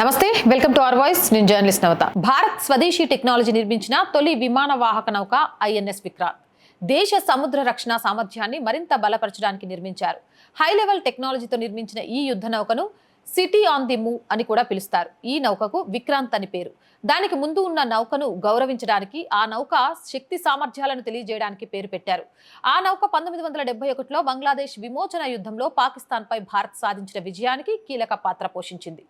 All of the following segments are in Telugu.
నమస్తే వెల్కమ్ టు అవర్ వాయిస్. నేను జర్నలిస్ట్ నవత. భారత్ స్వదేశీ టెక్నాలజీ నిర్మించిన తొలి విమాన వాహక నౌక ఐఎన్ఎస్ విక్రాంత్. దేశ సముద్ర రక్షణ సామర్థ్యాన్ని మరింత బలపరచడానికి నిర్మించారు. హై లెవెల్ టెక్నాలజీతో నిర్మించిన ఈ యుద్ధ నౌకను సిటీ ఆన్ ది మూవ్ అని కూడా పిలుస్తారు. ఈ నౌకకు విక్రాంత్ అని పేరు. దానికి ముందు ఉన్న నౌకను గౌరవించడానికి ఆ నౌక శక్తి సామర్థ్యాలను తెలియజేయడానికి పేరు పెట్టారు. ఆ నౌక పంతొమ్మిది వందల డెబ్బై ఒకటిలో బంగ్లాదేశ్ విమోచన యుద్ధంలో పాకిస్తాన్పై భారత్ సాధించిన విజయానికి కీలక పాత్ర పోషించింది.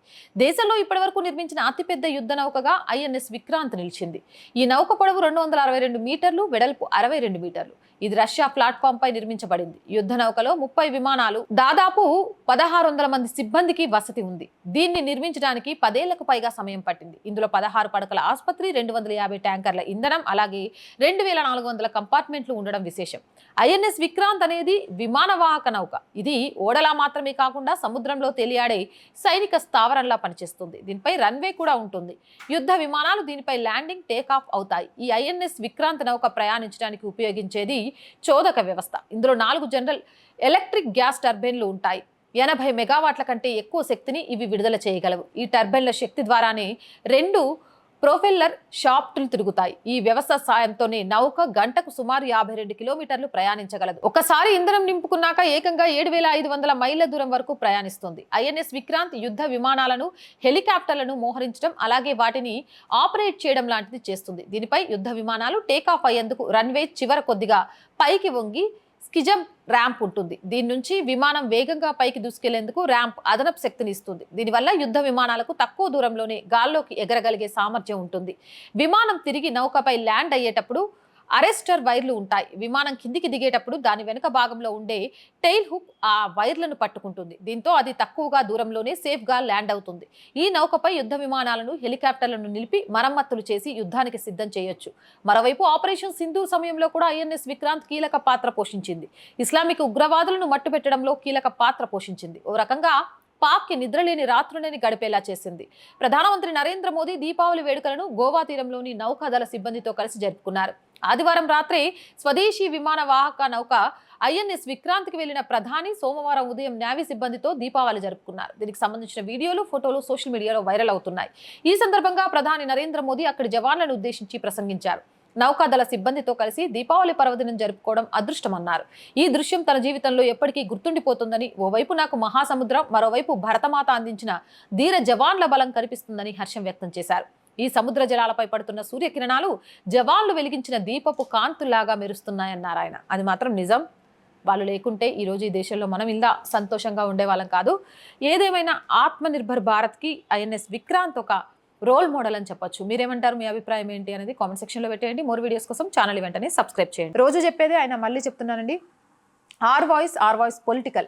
దేశంలో ఇప్పటివరకు నిర్మించిన అతిపెద్ద యుద్ధ నౌకగా ఐఎన్ఎస్ విక్రాంత్ నిలిచింది. ఈ నౌక పొడవు రెండు వందల అరవై రెండు మీటర్లు వెడల్పు అరవై రెండు మీటర్లు. ఇది రష్యా ప్లాట్ఫామ్ పై నిర్మించబడింది. యుద్ధ నౌకలో ముప్పై విమానాలు దాదాపు పదహారు వందల మంది సిబ్బందికి వసతి ఉంది. దీన్ని నిర్మించడానికి పదేళ్ళకు పైగా సమయం పట్టింది. ఇందులో పదహారు పడకల ఆసుపత్రి రెండు వందల యాభై ట్యాంకర్ల ఇంధనం అలాగే రెండు వేల నాలుగు వందల కంపార్ట్మెంట్లు ఉండడం విశేషం. ఐఎన్ఎస్ విక్రాంత్ అనేది విమానవాహక నౌక. ఇది ఓడలా మాత్రమే కాకుండా సముద్రంలో తేలియాడే సైనిక స్థావరంలా పనిచేస్తుంది. దీనిపై రన్వే కూడా ఉంటుంది. యుద్ధ విమానాలు దీనిపై ల్యాండింగ్ టేక్ ఆఫ్ అవుతాయి. ఈ ఐఎన్ఎస్ విక్రాంత్ నౌక ప్రయాణించడానికి ఉపయోగించేది చోదక వ్యవస్థ. ఇందులో నాలుగు జనరల్ ఎలక్ట్రిక్ గ్యాస్ టర్బైన్లు ఉంటాయి. ఎనభై మెగావాట్ల కంటే ఎక్కువ శక్తిని ఇవి విడుదల చేయగలవు. ఈ టర్బైన్ల శక్తి ద్వారానే రెండు ప్రొఫెల్లర్ షాఫ్ట్లు తిరుగుతాయి. ఈ వ్యవస్థ సాయంతోనే నౌక గంటకు సుమారు యాభై రెండు కిలోమీటర్లు ప్రయాణించగలదు. ఒకసారి ఇంధనం నింపుకున్నాక ఏకంగా ఏడు వేల ఐదు వందల మైళ్ళ దూరం వరకు ప్రయాణిస్తుంది. ఐఎన్ఎస్ విక్రాంత్ యుద్ధ విమానాలను హెలికాప్టర్లను మోహరించడం అలాగే వాటిని ఆపరేట్ చేయడం లాంటిది చేస్తుంది. దీనిపై యుద్ధ విమానాలు టేకాఫ్ అయ్యేందుకు రన్వే చివర కొద్దిగా పైకి వంగి స్కిజం ర్యాంప్ ఉంటుంది. దీని నుంచి విమానం వేగంగా పైకి దూసుకెళ్ళేందుకు ర్యాంప్ అదనపు శక్తిని ఇస్తుంది. దీనివల్ల యుద్ధ విమానాలకు తక్కువ దూరంలోనే గాల్లోకి ఎగరగలిగే సామర్థ్యం ఉంటుంది. విమానం తిరిగి నౌకపై ల్యాండ్ అయ్యేటప్పుడు అరెస్టర్ వైర్లు ఉంటాయి. విమానం కిందికి దిగేటప్పుడు దాని వెనుక భాగంలో ఉండే టైల్ హుక్ ఆ వైర్లను పట్టుకుంటుంది. దీంతో అది తక్కువగా దూరంలోనే సేఫ్గా ల్యాండ్ అవుతుంది. ఈ నౌకపై యుద్ధ విమానాలను హెలికాప్టర్లను నిలిపి మరమ్మతులు చేసి యుద్ధానికి సిద్ధం చేయొచ్చు. మరోవైపు ఆపరేషన్ సింధు సమయంలో కూడా ఐఎన్ఎస్ విక్రాంత్ కీలక పాత్ర పోషించింది. ఇస్లామిక్ ఉగ్రవాదులను మట్టుపెట్టడంలో కీలక పాత్ర పోషించింది. ఓ రకంగా పాక్కి నిద్రలేని రాత్రులని గడిపేలా చేసింది. ప్రధానమంత్రి నరేంద్ర మోదీ దీపావళి వేడుకలను గోవా తీరంలోని నౌకాదళ సిబ్బందితో కలిసి జరుపుకున్నారు. ఆదివారం రాత్రి స్వదేశీ విమాన వాహక నౌక ఐఎన్ఎస్ విక్రాంత్కి వెళ్ళిన ప్రధాని సోమవారం ఉదయం న్యావీ సిబ్బందితో దీపావళి జరుపుకున్నారు. దీనికి సంబంధించిన వీడియోలు ఫోటోలు సోషల్ మీడియాలో వైరల్ అవుతున్నాయి. ఈ సందర్భంగా ప్రధాని నరేంద్ర మోదీ అక్కడి జవాన్లను ఉద్దేశించి ప్రసంగించారు. నౌకాదళ సిబ్బందితో కలిసి దీపావళి పర్వదినం జరుపుకోవడం అదృష్టమన్నారు. ఈ దృశ్యం తన జీవితంలో ఎప్పటికీ గుర్తుండిపోతుందని ఓవైపు నాకు మహాసముద్రం మరోవైపు భరతమాత అందించిన ధీర జవాన్ల బలం కనిపిస్తుందని హర్షం వ్యక్తం చేశారు. ఈ సముద్ర జలాలపై పడుతున్న సూర్యకిరణాలు జవాన్లు వెలిగించిన దీపపు కాంతుల్లాగా మెరుస్తున్నాయన్నారు ఆయన. అది మాత్రం నిజం. వాళ్ళు లేకుంటే ఈరోజు ఈ దేశంలో మనం ఇలా సంతోషంగా ఉండేవాళ్ళం కాదు. ఏదేమైనా ఆత్మనిర్భర్ భారత్కి ఐఎన్ఎస్ విక్రాంత్ ఒక రోల్ మోడల్ అని చెప్పొచ్చు. మీరేమంటారు? మీ అభిప్రాయం ఏంటి అనేది కామెంట్ సెక్షన్లో పెట్టేయండి. మోర్ వీడియోస్ కోసం ఛానల్ వెంటనే సబ్స్క్రైబ్ చేయండి. రోజు చెప్పేది ఆయన మళ్ళీ చెప్తున్నానండి. Our voice our voice political.